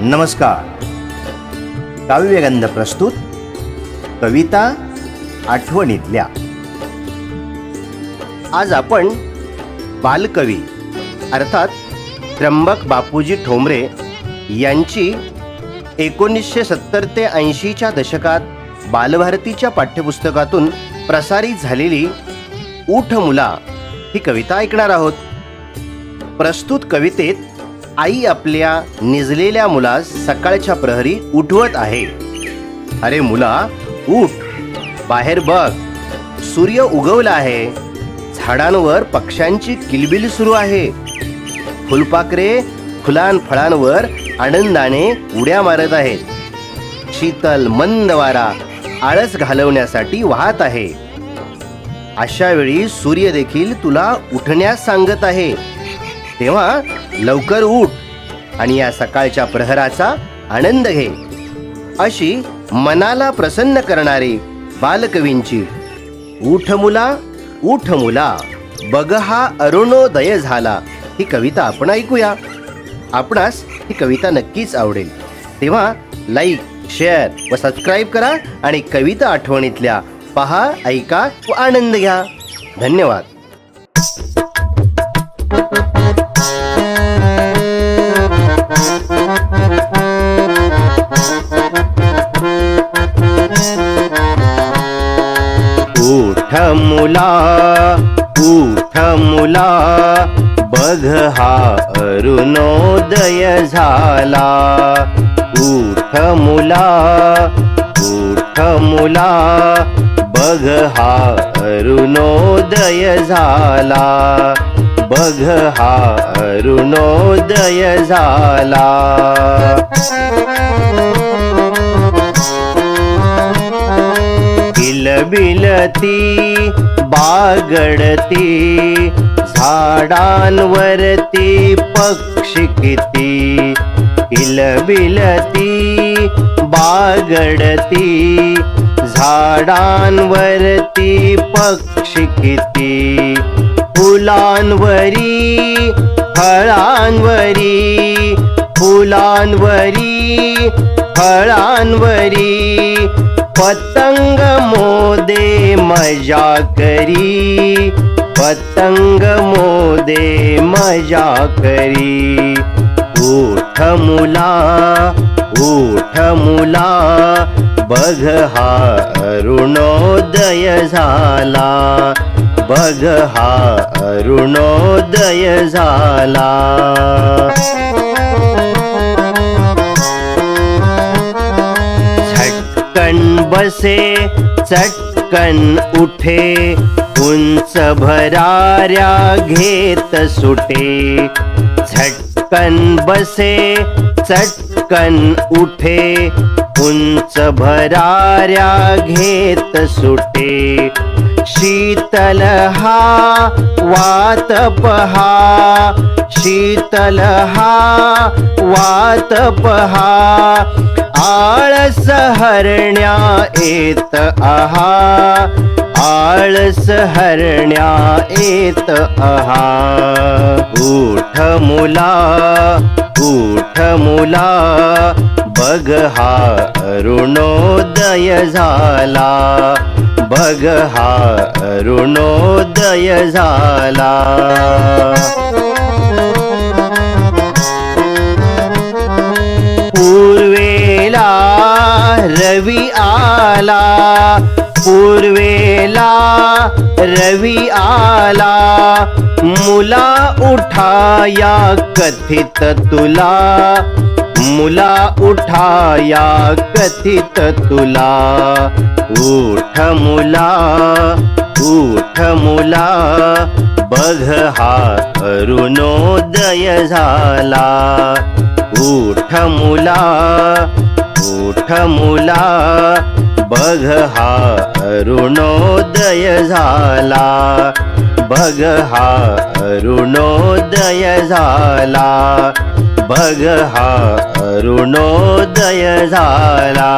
नमस्कार. काव्यगंध प्रस्तुत कविता आठवणीतल्या. आज आपण बालकवी अर्थात त्र्यंबक बापूजी ठोंबरे यांची एकोणीसशे सत्तर ते ऐंशीच्या दशकात बालभारतीच्या पाठ्यपुस्तकातून प्रसारित झालेली ऊठ मुला ही कविता ऐकणार आहोत. प्रस्तुत कवितेत आई आपल्या निजलेल्या मुलास सकाळच्या प्रहरी उठवत आहे. अरे मुला उठ. बाहेर बघ. सूर्य उगवला आहे. झाडांवर पक्ष्यांची किलबिल सुरू आहे. फुलपाखरे फुलांफळांवर आनंदाने उड्या मारत आहेत. शीतल मंद वारा आळस घालवण्यासाठी वाहत आहे. अशा वेळी सूर्य देखील तुला उठण्यास सांगत आहे. तेव्हा लवकर उठ आणि या सकाळच्या प्रहराचा आनंद घे. अशी मनाला प्रसन्न करणारी बालकवींची उठ मुला उठ मुला बग हा अरुणोदय झाला. ही कविता आपण ऐकूया. आपणास ही कविता नक्कीच आवडेल. तेव्हा लाईक शेअर व सबस्क्राईब करा आणि कविता आठवणीतल्या पहा ऐका व आनंद घ्या. धन्यवाद. हा अरुणोदय झाला. उठ मुला उठ मुला बघ हा अरुणोदय झाला. बघ हा अरुणोदय झाला. किलबिलती बागडती झाडांवरती पक्षी किती? किलबिलती बागडती. झाडांवरती पक्षी किती? फुलांवरी फळांवरी. फुलांवरी फळांवरी. पतंग मोदे मजा करी. पतंग मोदे मजा करी। उठ मुला उठ मुला बघ हा अरुणोदय झाला। बघ हा अरुणोदय झाला। झटकन बसे चटकन उठे उंच भराऱ्या घेत सुटे. झटकन बसे चटकन उठे. उंच भराऱ्या घेत सुटे. शीतल हा वात पहा. शीतल हा वात पहा. आळस हरण्या येत आहा. आळस हरण्या येत आहा. उठ मुला उठ मुला बघ हा अरुणोदय झाला. बघ हा अरुणोदय झाला. पूर्वेला रवी आला मुला उठाया कथित तुला मुला उठाया कथित तुला उठ मुला उठ मुला बघ हा अरुणोदय झाला उठ मुला उठ मुला बघ हा अरुणोदय झाला. बघ हा अरुणोदय झाला. बघ हा अरुणोदय झाला.